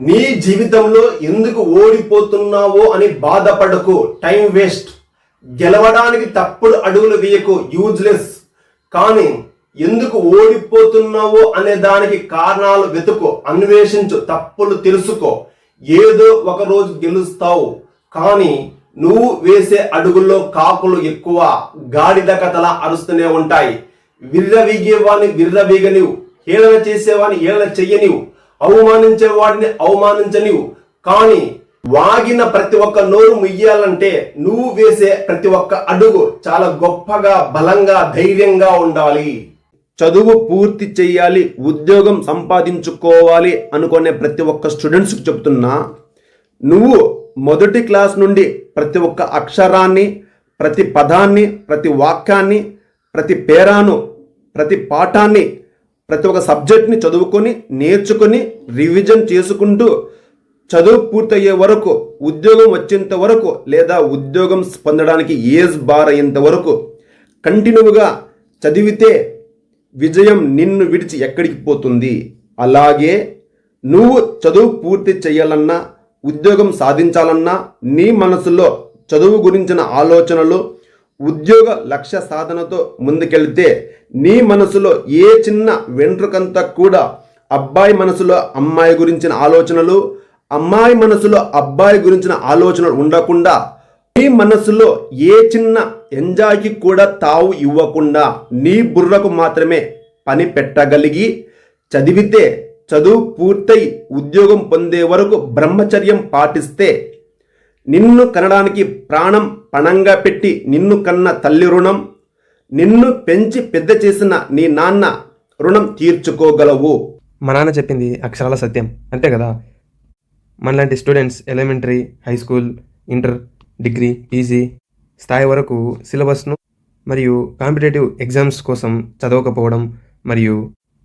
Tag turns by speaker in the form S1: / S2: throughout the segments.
S1: నీ జీవితంలో ఎందుకు ఓడిపోతున్నావో అని బాధపడకు. టైం వేస్ట్ గెలవడానికి తప్పుడు అడుగులు వేయకు. యూజ్లెస్ కానీ ఎందుకు ఓడిపోతున్నావో అనే దానికి కారణాలు వెతుకు. అన్వేషించు. తప్పులు తెలుసుకో. ఏదో ఒక రోజు గెలుస్తావు. కానీ నువ్వు వేసే అడుగుల్లో కాకులు ఎక్కువ. గాడిద కథలా అరుస్తూనే ఉంటాయి. విర్రవీగేవాని విర్రవీగనివు హేళన చేసేవాని హేళన చెయ్యనివు అవమానించేవాడిని అవమానించనివు కానీ వాగిన ప్రతి ఒక్క నోరు ముయ్యాలంటే నువ్వు వేసే ప్రతి ఒక్క అడుగు చాలా గొప్పగా బలంగా ధైర్యంగా ఉండాలి. చదువు పూర్తి చేయాలి ఉద్యోగం సంపాదించుకోవాలి అనుకునే ప్రతి ఒక్క స్టూడెంట్స్కి చెప్తున్నా నువ్వు మొదటి క్లాస్ నుండి ప్రతి ఒక్క అక్షరాన్ని ప్రతి పదాన్ని ప్రతి వాక్యాన్ని ప్రతి పేరాను ప్రతి పాఠాన్ని ప్రతి ఒక్క సబ్జెక్ట్ని చదువుకొని నేర్చుకొని రివిజన్ చేసుకుంటూ చదువు పూర్తయ్యే వరకు ఉద్యోగం వచ్చేంత వరకు లేదా ఉద్యోగం పొందడానికి ఏజ్ బార్ అయ్యేంత వరకు కంటిన్యూగా చదివితే విజయం నిన్ను విడిచి ఎక్కడికి పోతుంది? అలాగే నువ్వు చదువు పూర్తి చేయాలన్నా ఉద్యోగం సాధించాలన్నా నీ మనసులో చదువు గురించిన ఆలోచనలు ఉద్యోగ లక్ష్య సాధనతో ముందుకెళ్తే నీ మనసులో ఏ చిన్న వెంట్రుకంతా కూడా అబ్బాయి మనసులో అమ్మాయి గురించిన ఆలోచనలు అమ్మాయి మనసులో అబ్బాయి గురించిన ఆలోచనలు ఉండకుండా నీ మనసులో ఏ చిన్న ఎంజాయ్కి కూడా తావు ఇవ్వకుండా నీ బుర్రకు మాత్రమే పని పెట్టగలిగి చదివితే చదువు పూర్తయి ఉద్యోగం పొందే వరకు బ్రహ్మచర్యం పాటిస్తే నిన్ను కనడానికి ప్రాణం పణంగా పెట్టి నిన్ను కన్న తల్లి రుణం నిన్ను పెంచి పెద్ద చేసిన నీ నాన్న రుణం తీర్చుకోగలవు.
S2: మా నాన్న చెప్పింది అక్షరాల సత్యం. అంతే కదా? మనలాంటి students elementary high school inter degree PG స్థాయి వరకు సిలబస్ను మరియు కాంపిటేటివ్ ఎగ్జామ్స్ కోసం చదవకపోవడం మరియు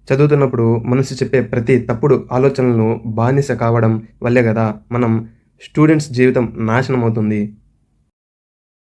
S2: చదువుతున్నప్పుడు మనసు చెప్పే ప్రతి తప్పుడు ఆలోచనలను బానిస కావడం వల్లే కదా మనం స్టూడెంట్స్ జీవితం నాశనం అవుతుంది